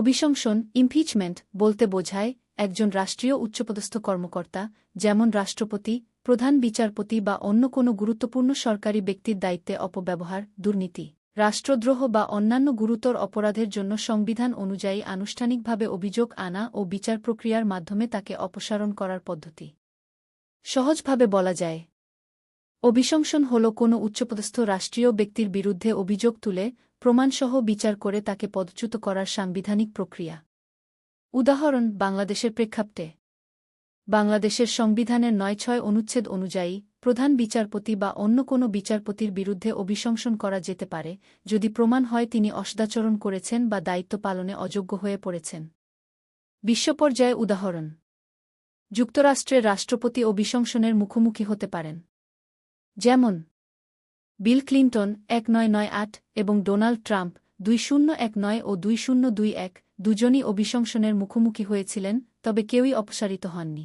অভিশংসন impeachment বলতে বোঝায় একজন রাষ্ট্রীয় উচ্চপদস্থ কর্মকর্তা, যেমন রাষ্ট্রপতি, প্রধান বিচারপতি বা অন্য কোনো গুরুত্বপূর্ণ সরকারি ব্যক্তির দায়িত্বে অপব্যবহার, দুর্নীতি, রাষ্ট্রদ্রোহ বা অন্যান্য গুরুতর অপরাধের জন্য সংবিধান অনুযায়ী আনুষ্ঠানিকভাবে অভিযোগ আনা ও বিচার প্রক্রিয়ার মাধ্যমে তাকে অপসারণ করার পদ্ধতি। সহজভাবে বলা যায়, অভিশংসন হল কোনো উচ্চপদস্থ রাষ্ট্রীয় ব্যক্তির বিরুদ্ধে অভিযোগ তুলে প্রমাণসহ বিচার করে তাকে পদচ্যুত করার সাংবিধানিক প্রক্রিয়া। উদাহরণ, বাংলাদেশের প্রেক্ষাপটে। বাংলাদেশের সংবিধানের নয় ছয় অনুচ্ছেদ অনুযায়ী, প্রধান বিচারপতি বা অন্য কোনো বিচারপতির বিরুদ্ধে অভিশংসন করা যেতে পারে, যদি প্রমাণ হয় তিনি অসদাচরণ করেছেন বা দায়িত্ব পালনে অযোগ্য হয়ে পড়েছেন। বিশ্বপর্যায়ে উদাহরণ। যুক্তরাষ্ট্রের রাষ্ট্রপতি অভিশংসনের মুখোমুখি হতে পারেন। যেমন বিল ক্লিন্টন এক নয় নয় আট এবং ডোনাল্ড ট্রাম্প দুই শূন্য এক নয় ও দুই শূন্য দুই এক দুজনই অভিশংসনের মুখোমুখি হয়েছিলেন, তবে কেউই অপসারিত হননি।